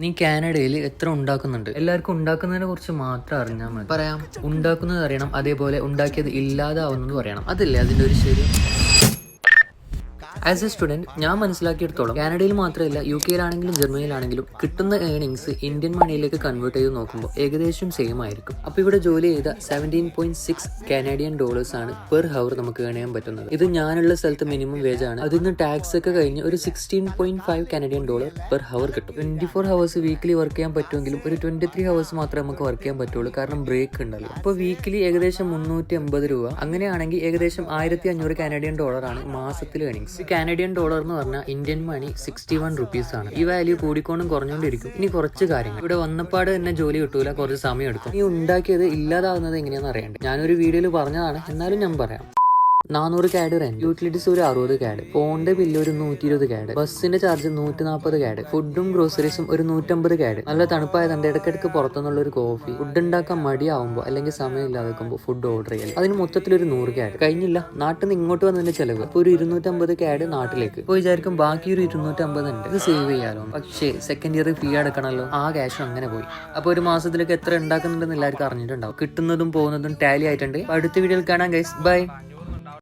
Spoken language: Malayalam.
നീ കാനഡയിൽ എത്ര ഉണ്ടാക്കുന്നുണ്ട്? എല്ലാവർക്കും ഉണ്ടാക്കുന്നതിനെ കുറിച്ച് മാത്രം അറിഞ്ഞാൽ മതി. പറയാം. ഉണ്ടാക്കുന്നത് അറിയണം അതേപോലെ ഉണ്ടാക്കിയത് ഇല്ലാതാവുന്നത് പറയണം. അതല്ലേ അതിന്റെ ഒരു ശരി? ആസ് എ സ്റ്റുഡന്റ് ഞാൻ മനസ്സിലാക്കിയെടുത്തോളം കാനഡയിൽ മാത്രമല്ല യു കെയിലാണെങ്കിലും ജർമ്മനിയിലാണെങ്കിലും കിട്ടുന്ന ഏണിങ്സ് ഇന്ത്യൻ മണിയിലേക്ക് കൺവേർട്ട് ചെയ്ത് നോക്കുമ്പോൾ ഏകദേശം സെയിം ആയിരിക്കും. അപ്പോൾ ഇവിടെ ജോലി ചെയ്ത seventeen point six Canadian dollars ആണ് പെർ ഹവർ നമുക്ക് ഏൺ ചെയ്യാൻ പറ്റുന്നത്. ഇത് ഞാനുള്ള സ്ഥലത്ത് മിനിമം വേജ് ആണ്. അതിൽ നിന്ന് ടാക്സ് ഒക്കെ കഴിഞ്ഞ് ഒരു sixteen point five Canadian dollar per hour കിട്ടും. Twenty four hours weekly work ചെയ്യാൻ പറ്റുമെങ്കിലും ഒരു ട്വന്റി ത്രീ ഹവേഴ്സ് മാത്രമേ നമുക്ക് വർക്ക് ചെയ്യാൻ പറ്റുള്ളൂ. കാരണം ബ്രേക്ക് ഉണ്ടല്ലോ. അപ്പോൾ വീക്കിലി ഏകദേശം മുന്നൂറ്റി അമ്പത് രൂപ. അങ്ങനെയാണെങ്കിൽ ഏകദേശം ആയിരത്തി അഞ്ഞൂറ് കാനഡിയൻ ഡോളറാണ് മാസത്തിൽ ഏണിങ്സ് കാനഡിയൻ ഡോളർ എന്ന് പറഞ്ഞാൽ Indian money sixty one rupees ആണ്. ഈ വാല്യൂ കൂടിക്കോണ്ടും കുറഞ്ഞുകൊണ്ടിരിക്കും ഇനി കുറച്ച് കാര്യങ്ങൾ. ഇവിടെ വന്നപ്പാട് തന്നെ ജോലി കിട്ടൂല കുറച്ച് സമയം എടുക്കും. ഈ ഉണ്ടാക്കിയത് ഇല്ലാതാവുന്നത് എങ്ങനെയാണെന്ന് അറിയണ്ടേ? ഞാനൊരു വീഡിയോയിൽ പറഞ്ഞതാണ് എന്നാലും ഞാൻ പറയാം. നാനൂറ് കാഡ് റെന്റ് യൂട്ടിലിറ്റീസ് ഒരു അറുപത് കാഡ്. ഫോണിന്റെ ബില്ല് ഒരു നൂറ്റി ഇരുപത് കാഡ്. ബസ്സിന്റെ ചാർജ് നൂറ്റി നാൽപ്പത് കാഡ്. ഫുഡും ഗ്രോസറീസും ഒരു നൂറ്റമ്പത് കാഡ്. നല്ല തണുപ്പായതുകൊണ്ട് ഇടയ്ക്കിടയ്ക്ക് പുറത്തുനിന്നുള്ള ഒരു കോഫി ഫുഡ് ഉണ്ടാക്കാൻ മടിയാവുമ്പോൾ അല്ലെങ്കിൽ സമയമില്ലാതെ വെക്കുമ്പോൾ ഫുഡ് ഓർഡർ ചെയ്യൽ അതിന് മൊത്തത്തിൽ ഒരു നൂറ് കാഡ്. കഴിഞ്ഞില്ല. നാട്ടിൽ നിന്ന് ഇങ്ങോട്ട് വന്നതിന്റെ ചെലവ്. അപ്പോൾ ഒരു ഇരുന്നൂറ്റമ്പത് കാഡ് നാട്ടിലേക്ക്. ഇപ്പോൾ വിചാരിക്കും ബാക്കി ഒരു ഇരുന്നൂറ്റമ്പത് ഉണ്ട്. ഇത് സേവ് ചെയ്യാലോ. പക്ഷേ സെക്കൻഡ് ഇയർ ഫീ അടക്കണമല്ലോ ആ ക്യാഷ് അങ്ങനെ പോയി. അപ്പോൾ ഒരു മാസത്തിലേക്ക് എത്ര ഉണ്ടാക്കുന്നുണ്ടെന്ന് എല്ലാവർക്കും അറിഞ്ഞിട്ടുണ്ടാവും. കിട്ടുന്നതും പോകുന്നതും ടാലി ആയിട്ടുണ്ട്. അടുത്ത വീഡിയോയിൽ കാണാൻ ഗൈസ് ബൈ